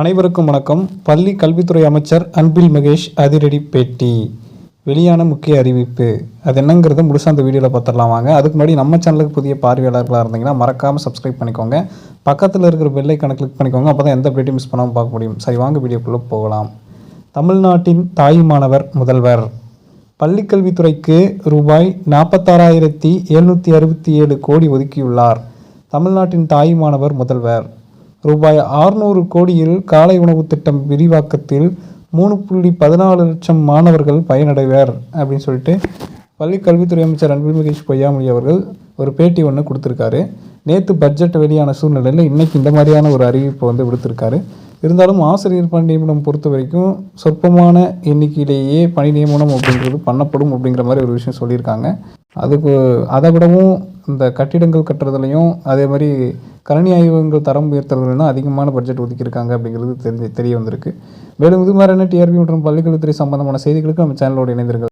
அனைவருக்கும் வணக்கம். பள்ளி கல்வித்துறை அமைச்சர் அன்பில் மகேஷ் அதிரடி பேட்டி. வெளியான முக்கிய அறிவிப்பு. அது என்னங்கிறது முழுசாக அந்த வீடியோவில் பார்த்துடலாம் வாங்க. அதுக்கு முன்னாடி நம்ம சேனலுக்கு புதிய பார்வையாளர்களாக இருந்தீங்கன்னா மறக்காமல் சப்ஸ்கிரைப் பண்ணிக்கோங்க. பக்கத்தில் இருக்கிற பெல்லைக்கான கிளிக் பண்ணிக்கோங்க. அப்போ தான் எந்த பேட்டி மிஸ் பண்ணாமல் பார்க்க முடியும். சரி வாங்க வீடியோக்குள்ளே போகலாம். தமிழ்நாட்டின் தாயுமானவர் முதல்வர். பள்ளிக்கல்வித்துறைக்கு ரூபாய் நாற்பத்தாறாயிரத்தி எழுநூற்றி அறுபத்தி ஏழு கோடி ஒதுக்கியுள்ளார். தமிழ்நாட்டின் தாயுமானவர் முதல்வர். ரூபாய் 600 கோடியில் காலை உணவு திட்டம் விரிவாக்கத்தில் மூணு புள்ளி பதினாலு லட்சம் மாணவர்கள் பயனடைவர் அப்படின்னு சொல்லிட்டு பள்ளி கல்வித்துறை அமைச்சர் அன்பில் மகேஷ் பொய்யாமொழி அவர்கள் ஒரு பேட்டி ஒன்று கொடுத்துருக்காரு. நேற்று பட்ஜெட் வெளியான சூழ்நிலையில் இன்றைக்கி இந்த மாதிரியான ஒரு அறிவிப்பை வந்து விடுத்திருக்காரு. இருந்தாலும் ஆசிரியர் பணி நியமனம் பொறுத்த வரைக்கும் சொற்பமான எண்ணிக்கையிலேயே பணி நியமனம் அப்படிங்கிறது பண்ணப்படும் அப்படிங்கிற மாதிரி ஒரு விஷயம் சொல்லியிருக்காங்க. அதுக்கு அதை விடவும் இந்த கட்டிடங்கள் கட்டுறதுலையும் அதே மாதிரி கரணி ஆய்வகங்கள் தரம் உயர்த்துறதுலாம் அதிகமான பட்ஜெட் ஒதுக்கியிருக்காங்க அப்படிங்கிறது தெரிஞ்சு தெரிய வந்திருக்கு. மேலும் இது மாதிரியான டிஆர்பி மற்றும் பள்ளிக்கல்வித்துறை சம்பந்தமான செய்திகளுக்கு நம்ம சேனலோடு இணைந்திருக்கிறது